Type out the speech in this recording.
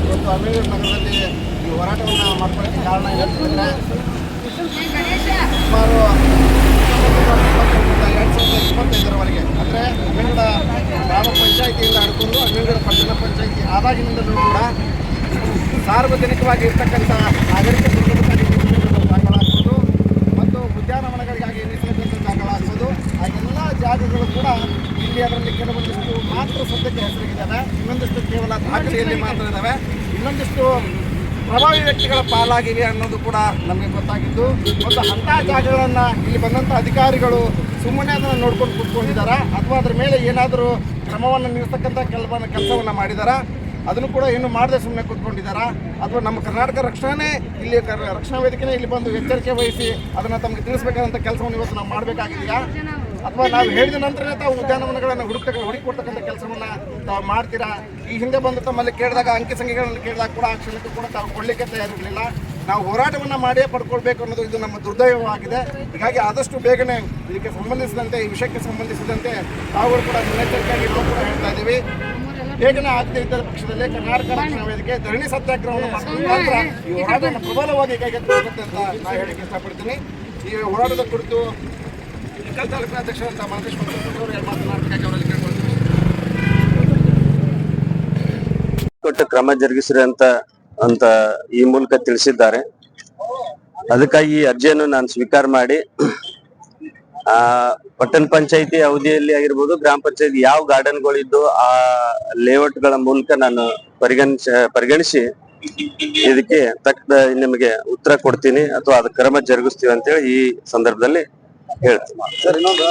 ಇವತ್ತು ಅಂಬೇಡ್ಕರ್ ನಗರದಲ್ಲಿ ಹೋರಾಟವನ್ನು ಕಾರಣ ಸುಮಾರು ಎರಡು ಅಂದರೆ ಗ್ರಾಮ ಪಂಚಾಯಿತಿಯಿಂದ ಪಟ್ಟಣ ಪಂಚಾಯಿತಿ ಕೂಡ ಸಾರ್ವಜನಿಕವಾಗಿ ಇರ್ತಕ್ಕಂಥ ನಾಗರಿಕ ಕೂಡ ಇಲ್ಲಿ ಅದರಲ್ಲಿ ಕೆಲವೊಂದಿಷ್ಟು ಮಾತ್ರ ಸದ್ಯಕ್ಕೆ ಹೆಸರಿಗಿದ್ದಾವೆ. ಇನ್ನೊಂದಿಷ್ಟು ಕೇವಲ ದಾಖಲೆಯಲ್ಲಿ ಮಾತ್ರ ಇದ್ದಾವೆ. ಇನ್ನೊಂದಿಷ್ಟು ಪ್ರಭಾವಿ ವ್ಯಕ್ತಿಗಳ ಪಾಲಾಗಿವೆ ಅನ್ನೋದು ಕೂಡ ನಮಗೆ ಗೊತ್ತಾಗಿದ್ದು. ಮತ್ತು ಅಂಥ ಜಾಗಗಳನ್ನು ಇಲ್ಲಿ ಬಂದಂಥ ಅಧಿಕಾರಿಗಳು ಸುಮ್ಮನೆ ಅದನ್ನು ನೋಡ್ಕೊಂಡು ಕೂತ್ಕೊಂಡಿದ್ದಾರಾ? ಅಥವಾ ಅದರ ಮೇಲೆ ಏನಾದರೂ ಕ್ರಮವನ್ನು ನೀಡ್ತಕ್ಕಂಥ ಕೆಲವ ಕೆಲಸವನ್ನು ಮಾಡಿದಾರಾ? ಅದನ್ನು ಕೂಡ ಏನು ಮಾಡದೆ ಸುಮ್ಮನೆ ಕೂತ್ಕೊಂಡಿದ್ದಾರಾ? ಅಥವಾ ನಮ್ಮ ಕರ್ನಾಟಕ ರಕ್ಷಣೆ ಇಲ್ಲಿ ರಕ್ಷಣಾ ವೇದಿಕೆನೇ ಇಲ್ಲಿ ಬಂದು ಎಚ್ಚರಿಕೆ ವಹಿಸಿ ಅದನ್ನು ತಮಗೆ ತಿಳಿಸಬೇಕಾದಂಥ ಕೆಲಸವನ್ನು ಇವತ್ತು ನಾವು ಮಾಡಬೇಕಾಗಿದೆಯಾ? ಅಥವಾ ನಾವು ಹೇಳಿದ ನಂತರ ತಾವು ಉದ್ಯಾನವನಗಳನ್ನು ಹುಡುಕ್ತ ಹುಡುಕಿಕೊಡ್ತಕ್ಕಂಥ ಕೆಲಸವನ್ನ ತಾವು ಮಾಡ್ತೀರಾ? ಈ ಹಿಂದೆ ಬಂದು ತಮ್ಮಲ್ಲಿ ಕೇಳಿದಾಗ ಅಂಕಿ ಸಂಖ್ಯೆಗಳನ್ನು ಕೇಳಿದಾಗ ಕೂಡ ಆ ಕ್ಷಣಕ್ಕೂ ಕೂಡ ತಾವು ಕೊಡಲಿಕ್ಕೆ ತಯಾರಿರಲಿಲ್ಲ. ನಾವು ಹೋರಾಟವನ್ನು ಮಾಡಿಯೇ ಪಡ್ಕೊಳ್ಬೇಕು ಅನ್ನೋದು ಇದು ನಮ್ಮ ದುರ್ದೈವವಾಗಿದೆ. ಹೀಗಾಗಿ ಆದಷ್ಟು ಬೇಗನೆ ಇದಕ್ಕೆ ಸಂಬಂಧಿಸಿದಂತೆ ಈ ವಿಷಯಕ್ಕೆ ಸಂಬಂಧಿಸಿದಂತೆ ತಾವುಗಳು ಕೂಡ ಮುನ್ನೆಚ್ಚರಿಕೆಯಾಗಿ ಕೂಡ ಹೇಳ್ತಾ ಇದ್ದೀವಿ. ಬೇಗನೆ ಆಗದೆ ಇದ್ದ ಪಕ್ಷದಲ್ಲಿ ಕರ್ನಾಟಕ ರಕ್ಷಣಾ ವೇದಿಕೆ ಧರಣಿ ಸತ್ಯಾಗ್ರಹವನ್ನು ಮಾಡಿದ ಈ ಹೋರಾಟವನ್ನು ಪ್ರಬಲವಾಗಿ ಕೈಗೆತ್ತಿಕೊಳ್ಳುತ್ತೆ ಅಂತ ನಾನು ಹೇಳಕ್ಕೆ ಇಷ್ಟಪಡ್ತೀನಿ. ಈ ಹೋರಾಟದ ಕುರಿತು ಕೊಟ್ಟು ಕ್ರಮ ಜರುಗಿಸ್ರಿ ಅಂತ ಅಂತ ಈ ಮೂಲಕ ತಿಳಿಸಿದ್ದಾರೆ. ಅದಕ್ಕಾಗಿ ಈ ಅರ್ಜಿಯನ್ನು ನಾನು ಸ್ವೀಕಾರ ಮಾಡಿ, ಆ, ಪಟ್ಟಣ ಪಂಚಾಯತಿ ಅವಧಿಯಲ್ಲಿ ಆಗಿರ್ಬೋದು, ಗ್ರಾಮ ಪಂಚಾಯತಿ ಯಾವ ಗಾರ್ಡನ್ಗಳಿದ್ದು ಆ ಲೇಔಟ್ಗಳ ಮೂಲಕ ನಾನು ಪರಿಗಣಿಸ, ಪರಿಗಣಿಸಿ ಇದಕ್ಕೆ ತಕ್ಕ, ನಿಮಗೆ ಉತ್ತರ ಕೊಡ್ತೀನಿ ಅಥವಾ ಅದು ಕ್ರಮ ಜರುಗಿಸ್ತೀವಿ ಅಂತೇಳಿ ಈ ಸಂದರ್ಭದಲ್ಲಿ ಹೇಳ್ತೀನಿ. ಸರ್ ಇನ್ನೊಂದು